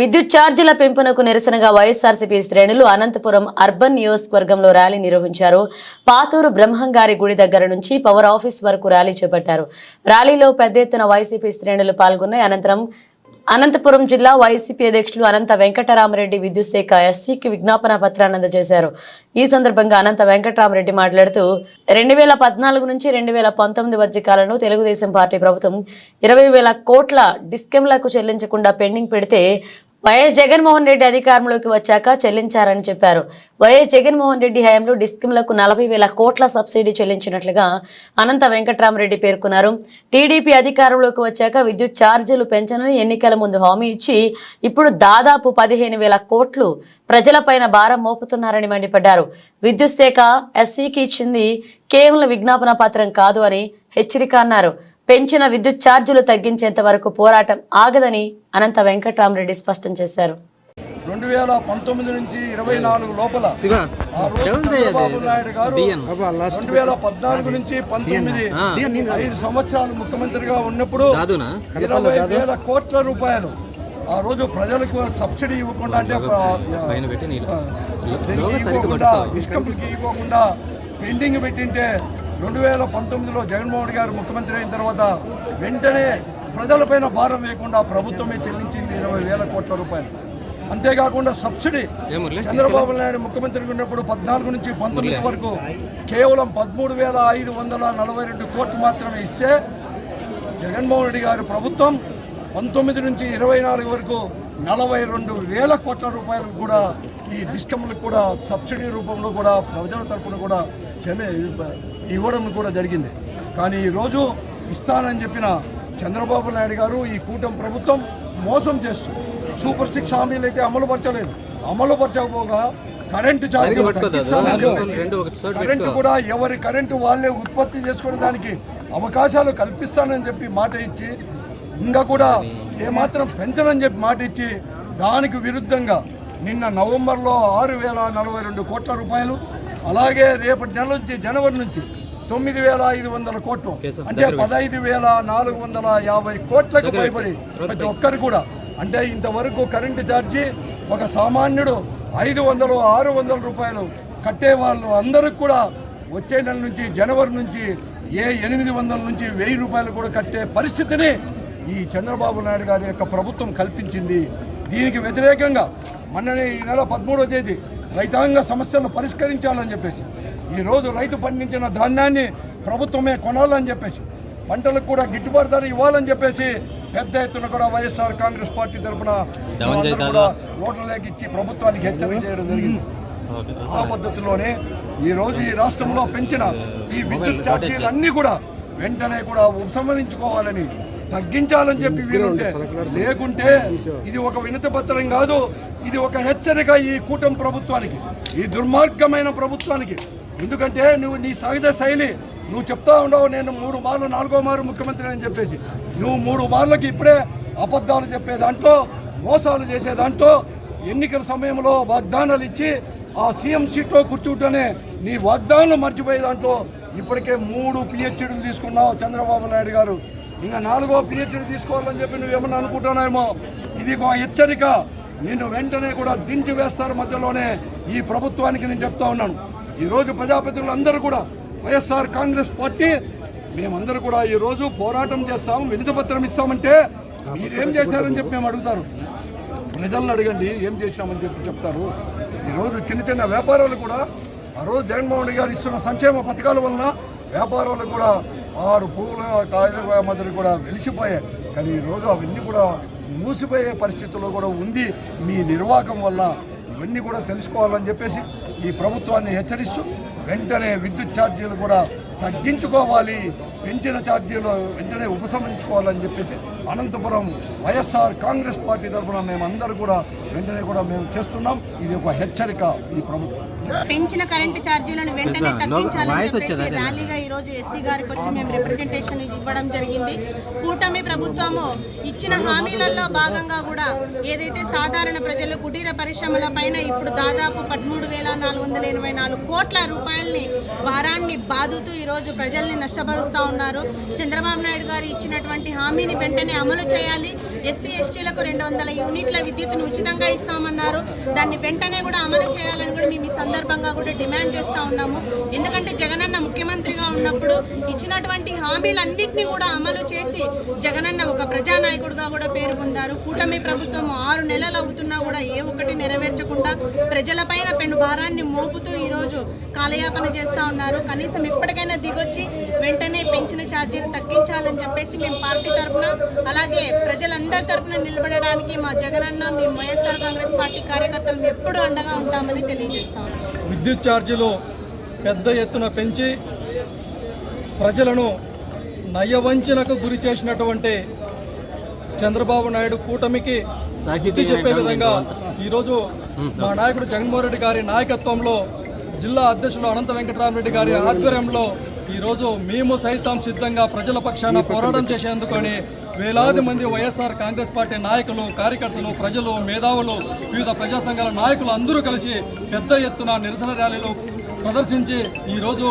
విద్యుత్ ఛార్జీల పెంపునకు నిరసనగా వైఎస్ఆర్సీపీ శ్రేణులు అనంతపురం అర్బన్ నియోజకవర్గంలో ర్యాలీ నిర్వహించారు. పాతూరు బ్రహ్మంగారి గుడి దగ్గర నుంచి పవర్ ఆఫీస్ వరకు ర్యాలీ చేపట్టారు. ర్యాలీలో పెద్ద ఎత్తున వైసీపీ శ్రేణులు పాల్గొన్నాయి. అనంతరం అనంతపురం జిల్లా వైసీపీ అధ్యక్షులు అనంత వెంకటరామరెడ్డి విద్యుత్ శాఖ ఎస్సీకి విజ్ఞాపన పత్రాన్ని అందజేశారు. ఈ సందర్భంగా అనంత వెంకటరామరెడ్డి మాట్లాడుతూ రెండు వేల పద్నాలుగు నుంచి రెండు వేల పంతొమ్మిది మధ్య కాలంలో తెలుగుదేశం పార్టీ ప్రభుత్వం ఇరవై వేల కోట్ల డిస్కెమ్లకు చెల్లించకుండా పెండింగ్ పెడితే వైఎస్ జగన్మోహన్ రెడ్డి అధికారంలోకి వచ్చాక చెల్లించారని చెప్పారు. వైఎస్ జగన్మోహన్ రెడ్డి హయాంలో డిస్కిమ్లకు నలభై వేల కోట్ల సబ్సిడీ చెల్లించినట్లుగా అనంత వెంకట్రామరెడ్డి పేర్కొన్నారు. టీడీపీ అధికారంలోకి వచ్చాక విద్యుత్ ఛార్జీలు పెంచనని ఎన్నికల ముందు హామీ ఇచ్చి ఇప్పుడు దాదాపు పదిహేను వేల కోట్లు ప్రజలపైన భారం మోపుతున్నారని మండిపడ్డారు. విద్యుత్ శాఖ ఎస్సీకి ఇచ్చింది కేవలం విజ్ఞాపన పత్రం కాదు అని హెచ్చరిక అన్నారు. పెంచిన విద్యుత్ ఛార్జీలు తగ్గించేంత వరకు పోరాటం ఆగదని అనంత వెంకట్రామరెడ్డి స్పష్టం చేశారు. రెండు వేల పంతొమ్మిది నుంచి ఇరవై నాలుగు లోపల? చంద్రబాబు నాయుడు గారు. రెండు వేల పద్నాలుగు నుంచి పంతొమ్మిది. ఐదు సంవత్సరాలు ముఖ్యమంత్రిగా ఉన్నప్పుడు ఇరవై వేల కోట్ల రూపాయలు ఆ రోజు ప్రజలకు సబ్సిడీ ఇవ్వకుండా అంటే ఇవ్వకుండా ఇవ్వకుండా పెండింగ్ పెట్టింటే రెండు వేల పంతొమ్మిదిలో జగన్మోహన్ గారు ముఖ్యమంత్రి అయిన తర్వాత వెంటనే ప్రజలపైన భారం వేయకుండా ప్రభుత్వమే చెల్లించింది ఇరవై వేల కోట్ల రూపాయలు అంతేకాకుండా సబ్సిడీ? చంద్రబాబు నాయుడు ముఖ్యమంత్రిగా ఉన్నప్పుడు పద్నాలుగు నుంచి పంతొమ్మిది వరకు కేవలం పదమూడు వేల ఐదు వందల నలభై రెండు కోట్లు మాత్రమే ఇస్తే జగన్మోహన్ రెడ్డి గారి ప్రభుత్వం పంతొమ్మిది నుంచి ఇరవై నాలుగు వరకు నలభై రెండు వేల కోట్ల రూపాయలు కూడా ఈ డిస్కమ్లకు కూడా సబ్సిడీ రూపంలో కూడా ప్రజల తరపున కూడా చెల్లి ఇవ్వడం కూడా జరిగింది. కానీ ఈరోజు ఇస్తానని చెప్పిన చంద్రబాబు నాయుడు గారు ఈ కూటమి ప్రభుత్వం మోసం చేస్తూ సూపర్ సిక్స్ హామీలు అయితే అమలు పరచలేదు అమలు పరచకపోగా కరెంటు కరెంటు కూడా ఎవరి కరెంటు వాళ్ళే ఉత్పత్తి చేసుకునే దానికి అవకాశాలు కల్పిస్తానని చెప్పి మాట ఇచ్చి ఇంకా కూడా ఏమాత్రం పెంచనని చెప్పి మాట ఇచ్చి దానికి విరుద్ధంగా నిన్న నవంబర్లో ఆరు వేల నలభై రెండు కోట్ల రూపాయలు అలాగే రేపటి నెల నుంచి జనవరి నుంచి తొమ్మిది వేల ఐదు వందల కోట్లు. అంటే పదహైదు వేల నాలుగు వందల యాభై కోట్లకు పైబడి ప్రతి ఒక్కరు కూడా. అంటే ఇంతవరకు కరెంటు ఛార్జీ ఒక సామాన్యుడు ఐదు వందలు ఆరు వందల రూపాయలు కట్టే వాళ్ళు అందరికి కూడా వచ్చే నెల నుంచి జనవరి నుంచి ఏ ఎనిమిది వందల నుంచి వెయ్యి రూపాయలు కూడా కట్టే పరిస్థితిని ఈ చంద్రబాబు నాయుడు గారి యొక్క ప్రభుత్వం కల్పించింది. దీనికి వ్యతిరేకంగా మొన్ననే ఈ నెల పదమూడవ తేదీ రైతాంగ సమస్యలను పరిష్కరించాలని చెప్పేసి ఈరోజు రైతు పండించిన ధాన్యాన్ని ప్రభుత్వమే కొనాలని చెప్పేసి పంటలకు కూడా గిట్టుబాటు ధర ఇవ్వాలని చెప్పేసి పెద్ద ఎత్తున కూడా వైఎస్ఆర్ కాంగ్రెస్ పార్టీ తరఫున కూడా రోడ్లలోకి ఇచ్చి ప్రభుత్వానికి హెచ్చరిక చేయడం జరిగింది. ఆ పద్ధతిలోనే ఈ రోజు ఈ రాష్ట్రంలో పెంచిన ఈ విద్యుత్ ఛార్జీలు అన్నీ కూడా వెంటనే కూడా ఉపసంహరించుకోవాలని తగ్గించాలని చెప్పి వీలుంటే లేకుంటే ఇది ఒక వినతి పత్రం కాదు ఇది ఒక హెచ్చరిక ఈ కూటమి ప్రభుత్వానికి ఈ దుర్మార్గమైన ప్రభుత్వానికి. ఎందుకంటే నువ్వు నీ సహజ శైలి నువ్వు చెప్తా ఉండవు నేను మూడు మార్లు నాలుగో మారు ముఖ్యమంత్రి అని చెప్పేసి. నువ్వు మూడు మార్లకి ఇప్పుడే అబద్ధాలు చెప్పే దాంట్లో మోసాలు చేసే దాంట్లో ఎన్నికల సమయంలో వాగ్దానాలు ఇచ్చి ఆ సీఎం సీట్లో కూర్చుంటూనే నీ వాగ్దానాలు మర్చిపోయే దాంట్లో ఇప్పటికే మూడు పిహెచ్డీలు తీసుకున్నావు చంద్రబాబు నాయుడు గారు. ఇంకా నాలుగో పిహెచ్డి తీసుకోవాలని చెప్పి నువ్వేమన్నా అనుకుంటున్నావేమో ఇది ఒక హెచ్చరిక. నిన్ను వెంటనే కూడా దించి వేస్తారు మధ్యలోనే ఈ ప్రభుత్వానికి నేను చెప్తా ఉన్నాను. ఈరోజు ప్రజాప్రతినిధులందరూ కూడా వైఎస్ఆర్ కాంగ్రెస్ పార్టీ మేమందరూ కూడా ఈరోజు పోరాటం చేస్తాం వినతి పత్రం ఇస్తామంటే మీరేం చేశారని చెప్పి మేము అడుగుతారు. ప్రజలను అడగండి ఏం చేసినామని చెప్పి చెప్తారు. ఈరోజు చిన్న చిన్న వ్యాపారాలు కూడా ఆ రోజు జగన్మోహన్ గారు ఇస్తున్న సంక్షేమ పథకాల వలన వ్యాపారాలు కూడా ఆరు పువ్వుల కాయల మాదిరి కూడా వెలిసిపోయాయి. కానీ ఈరోజు అవన్నీ కూడా మూసిపోయే పరిస్థితుల్లో కూడా ఉంది. మీ నిర్వాహకం వల్ల ఇవన్నీ కూడా తెలుసుకోవాలని చెప్పేసి ఈ ప్రభుత్వాన్ని హెచ్చరిస్తూ వెంటనే విద్యుత్ ఛార్జీలు కూడా తగ్గించుకోవాలి. పెంచిన ఛార్జీలు వెంటనే ఉపసంహరించుకోవాలని చెప్పేసి అనంతపురం వైఎస్ఆర్ కాంగ్రెస్ పార్టీ తరఫున మేమందరూ కూడా వెంటనే కూడా మేము చేస్తున్నాం. ఇది ఒక హెచ్చరిక ఈ ప్రభుత్వం. పెంచిన కరెంటు ఛార్జీలను వెంటనే తగ్గించాలని చెప్పేసి? ర్యాలీగా ఈ రోజు ఎస్సీ గారికి వచ్చి మేము రిప్రజెంటేషన్ ఇవ్వడం జరిగింది. కూటమి ప్రభుత్వము ఇచ్చిన హామీలలో భాగంగా కూడా ఏదైతే సాధారణ ప్రజలు కుటీర పరిశ్రమల పైన ఇప్పుడు దాదాపు పదమూడు వేల నాలుగు వందల ఎనభై నాలుగు కోట్ల రూపాయలని భారాన్ని బాదుతూ ఈరోజు ప్రజల్ని నష్టపరుస్తూ ఉన్నారు. చంద్రబాబు నాయుడు గారు ఇచ్చినటువంటి హామీని వెంటనే అమలు చేయాలి. ఎస్సీ ఎస్టీలకు రెండు వందల యూనిట్ల విద్యుత్తును ఉచితంగా ఇస్తామన్నారు. దాన్ని వెంటనే కూడా అమలు చేయాలని కూడా మేము ఈ సందర్భంగా కూడా డిమాండ్ చేస్తూ ఉన్నాము. ఎందుకంటే జగనన్న ముఖ్యమంత్రిగా ఉన్నప్పుడు ఇచ్చినటువంటి హామీలన్నింటినీ కూడా అమలు చేసి జగనన్న ఒక ప్రజానాయకుడిగా కూడా పేరు పొందారు. కూటమి ప్రభుత్వం ఆరు నెలలు అవుతున్నా కూడా ఏ ఒక్కటి నెరవేర్చకుండా ప్రజలపైన పెను భారాన్ని మోపుతూ ఈరోజు కాలయాపన చేస్తూ ఉన్నారు. కనీసం ఇప్పటికైనా దిగొచ్చి వెంటనే పెంచిన ఛార్జీలు తగ్గించాలని చెప్పేసి మేము పార్టీ తరఫున అలాగే ప్రజలందరూ తరఫున నిలబడడానికి మా జగనన్న మేము వైఎస్ఆర్ కాంగ్రెస్ పార్టీ కార్యకర్తలు ఎప్పుడూ అండగా ఉంటామని తెలియజేస్తాం. విద్యుత్ ఛార్జీలు పెద్ద ఎత్తున పెంచి ప్రజలను నయవంచనకు గురి చేసినటువంటి చంద్రబాబు నాయుడు కూటమికి బుద్ధి చెప్పే విధంగా ఈరోజు మా నాయకుడు జగన్మోహన్ రెడ్డి గారి నాయకత్వంలో జిల్లా అధ్యక్షులు అనంత వెంకటరామరెడ్డి గారి ఆధ్వర్యంలో ఈరోజు మేము సైతం సిద్ధంగా ప్రజల పక్షాన పోరాటం చేసేందుకు అని వేలాది మంది వైఎస్ఆర్ కాంగ్రెస్ పార్టీ నాయకులు కార్యకర్తలు ప్రజలు మేధావులు వివిధ ప్రజా సంఘాల నాయకులు అందరూ కలిసి పెద్ద ఎత్తున నిరసన ర్యాలీలు ప్రదర్శించి ఈరోజు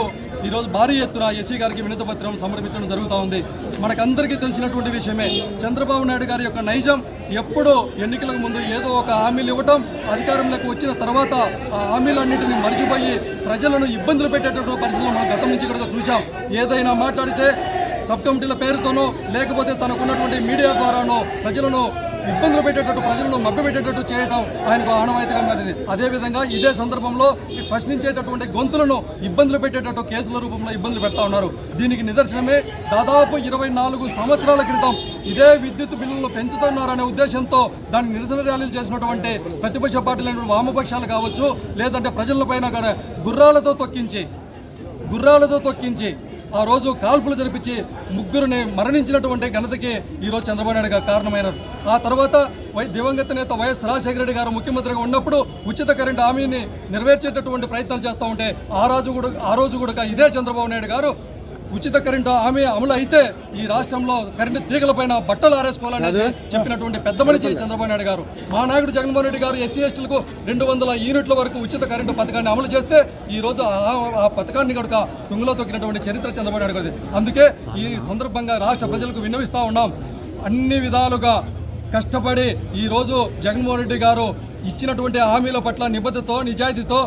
ఈరోజు భారీ ఎత్తున ఎస్సీ గారికి వినతిపత్రం సమర్పించడం జరుగుతూ ఉంది. మనకందరికీ తెలిసినటువంటి విషయమే చంద్రబాబు నాయుడు గారి యొక్క నైజం ఎప్పుడూ ఎన్నికలకు ముందు ఏదో ఒక హామీలు ఇవ్వటం అధికారంలోకి వచ్చిన తర్వాత ఆ హామీలన్నింటినీ మర్చిపోయి ప్రజలను ఇబ్బందులు పెట్టేటటువంటి పరిస్థితులు మనం గతం నుంచి కూడా చూసాం ఏదైనా మాట్లాడితే సబ్ కమిటీల పేరుతోనో లేకపోతే తనకున్నటువంటి మీడియా ద్వారానో ప్రజలను ఇబ్బందులు పెట్టేటట్టు ప్రజలను మభ్యపెట్టేటట్టు చేయడం ఆయనకు ఆనవాయితీగా మారింది. అదేవిధంగా ఇదే సందర్భంలో ఈ ప్రశ్నించేటటువంటి గొంతులను ఇబ్బందులు పెట్టేటట్టు కేసుల రూపంలో ఇబ్బందులు పెడతా ఉన్నారు. దీనికి నిదర్శనమే దాదాపు ఇరవై నాలుగు సంవత్సరాల క్రితం ఇదే విద్యుత్ బిల్లులు పెంచుతున్నారనే ఉద్దేశంతో దాన్ని నిరసన ర్యాలీలు చేసినటువంటి ప్రతిపక్ష పార్టీలైన వామపక్షాలు కావచ్చు లేదంటే ప్రజలపైన కూడా గుర్రాలతో తొక్కించి గుర్రాలతో తొక్కించి ఆ రోజు కాల్పులు జరిపించి ముగ్గురిని మరణించినటువంటి ఘనతకి ఈరోజు చంద్రబాబు నాయుడు గారు కారణమైనారు. ఆ తర్వాత వై దివంగత నేత వైఎస్ రాజశేఖర రెడ్డి గారు ముఖ్యమంత్రిగా ఉన్నప్పుడు ఉచిత కరెంటు హామీని నెరవేర్చేటటువంటి ప్రయత్నాలు చేస్తూ ఉంటే ఆ రోజు కూడా ఆ రోజు కూడా ఇదే చంద్రబాబు నాయుడు గారు ఉచిత కరెంటు హామీ అమలు అయితే ఈ రాష్ట్రంలో కరెంటు తీగలపైన బట్టలు ఆరేసుకోవాలని చెప్పినటువంటి పెద్ద మనిషి చంద్రబాబు నాయుడు గారు. మా నాయకుడు జగన్మోహన్ రెడ్డి గారు ఎస్సీ ఎస్టీలకు రెండు వందల యూనిట్ల వరకు ఉచిత కరెంటు పథకాన్ని అమలు చేస్తే ఈ రోజు ఆ- పథకాన్ని కనుక తుంగలో తొక్కినటువంటి చరిత్ర చంద్రబాబు నాయుడు గారిది. అందుకే ఈ సందర్భంగా రాష్ట్ర ప్రజలకు విన్నవిస్తా ఉన్నాం. అన్ని విధాలుగా కష్టపడి ఈరోజు జగన్మోహన్ రెడ్డి గారు ఇచ్చినటువంటి హామీల పట్ల నిబద్ధతో నిజాయితీతో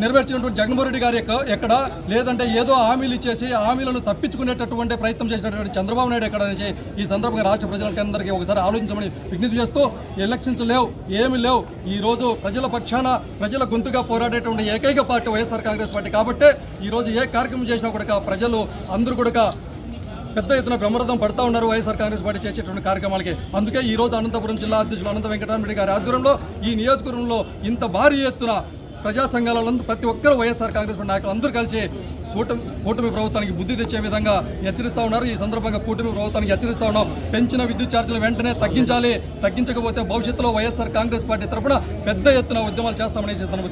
నెరవేర్చినటువంటి జగన్మోహన్ రెడ్డి గారి ఎక్కడ? లేదంటే ఏదో హామీలు ఇచ్చేసి హామీలను తప్పించుకునేటటువంటి ప్రయత్నం చేసినటువంటి చంద్రబాబు నాయుడు ఎక్కడ అనేసి ఈ సందర్భంగా రాష్ట్ర ప్రజలందరికీ ఒకసారి ఆలోచించమని విజ్ఞప్తి చేస్తూ ఎలక్షన్స్ లేవు ఏమి లేవు. ఈ రోజు ప్రజల పక్షాన ప్రజల గొంతుగా పోరాడేటువంటి ఏకైక పార్టీ వైఎస్ఆర్ కాంగ్రెస్ పార్టీ. కాబట్టి ఈ రోజు ఏ కార్యక్రమం చేసినా కూడా ప్రజలు అందరూ కూడా పెద్ద ఎత్తున బ్రహ్మరథం పడతా ఉన్నారు వైఎస్ఆర్ కాంగ్రెస్ పార్టీ చేసేటువంటి కార్యక్రమాలకి. అందుకే ఈ రోజు అనంతపురం జిల్లా అధ్యక్షులు అనంత వెంకటరామరెడ్డి గారి ఆధ్వర్యంలో ఈ నియోజకవర్గంలో ఇంత భారీ ఎత్తున ప్రజా సంఘాలలో ప్రతి ఒక్కరు వైఎస్ఆర్ కాంగ్రెస్ పార్టీ నాయకులు అందరూ కలిసి కూటమి కూటమి ప్రభుత్వానికి బుద్ధి తెచ్చే విధంగా హెచ్చరిస్తూ ఉన్నారు. ఈ సందర్భంగా కూటమి ప్రభుత్వానికి హెచ్చరిస్తూ ఉన్నాం. పెంచిన విద్యుత్ ఛార్జీలు వెంటనే తగ్గించాలి. తగ్గించకపోతే భవిష్యత్తులో వైఎస్ఆర్ కాంగ్రెస్ పార్టీ తరఫున పెద్ద ఎత్తున ఉద్యమాలు చేస్తామని ఈ సందర్భంగా